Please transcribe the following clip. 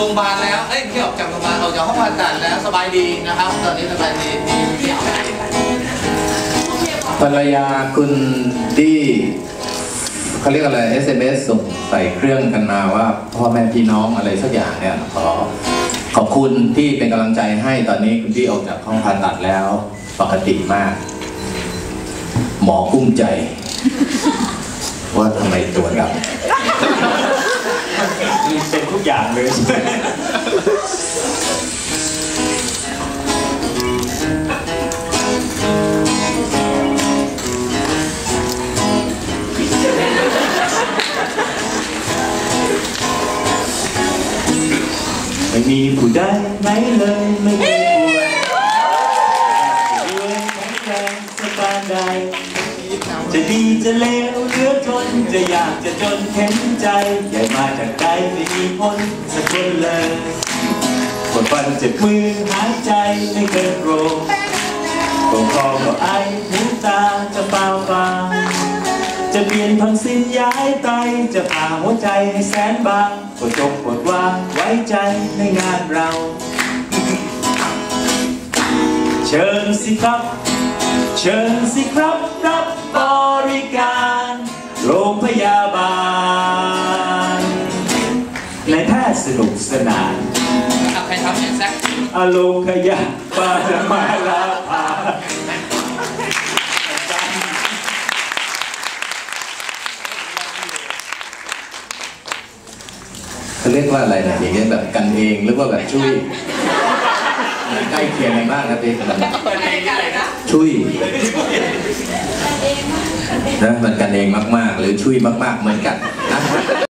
โรงพยาบาลแล้วเอ้ยที่ออกจากโรงพยาบาลออกจากห้องผ่าตัดแล้วสบายดีนะครับ ตอนนี้สบายดีภรรยาคุณดี้เขาเรียกอะไร SMS ส่งใส่เครื่องกันมาว่าพ่อแม่พี่น้องอะไรสักอย่างเนี่ยขอขอบคุณที่เป็นกำลังใจให้ตอนนี้คุณดี้ออกจากห้องผ่าตัดแล้ว ปกติมาก หมอกุ้มใจ ว่าทำไมตัวดำ อย่างเลยไม่มีผู้ใดไหนเลยไม่มี แรงสบายใด จะดีจะเลวเหลือทนจะอยากจะจนเข็นใจใหญ่มาจากใจไม่มีพ้นสักคนเลยปวดฟันเจ็บมือหายใจไม่เคยโกรธตรงคอก็ไอหูตาจะเปล่าเปล่าจะเปลี่ยนทำสิ้นย้ายไตจะผ่าหัวใจให้แสนบางปวดจงปวดว่าไว้ใจในงานเรา เชิญสิครับ เชิญสิครับรับบริการ โรงพยาบาลในายแพทย์สนุกสนานเอาใครทำเนี่ยแซกอโลงขยะปาจะมาลาพาเขาเรียกว่าอะไรนะอย่างเงี้ยแบบกันเองหรือว่าแบบช่วยใกล้เคียงกันมากครับพี่ช่วย นะมันกันเองมาก ๆ หรือช่วยมาก ๆ เหมือนกันนะ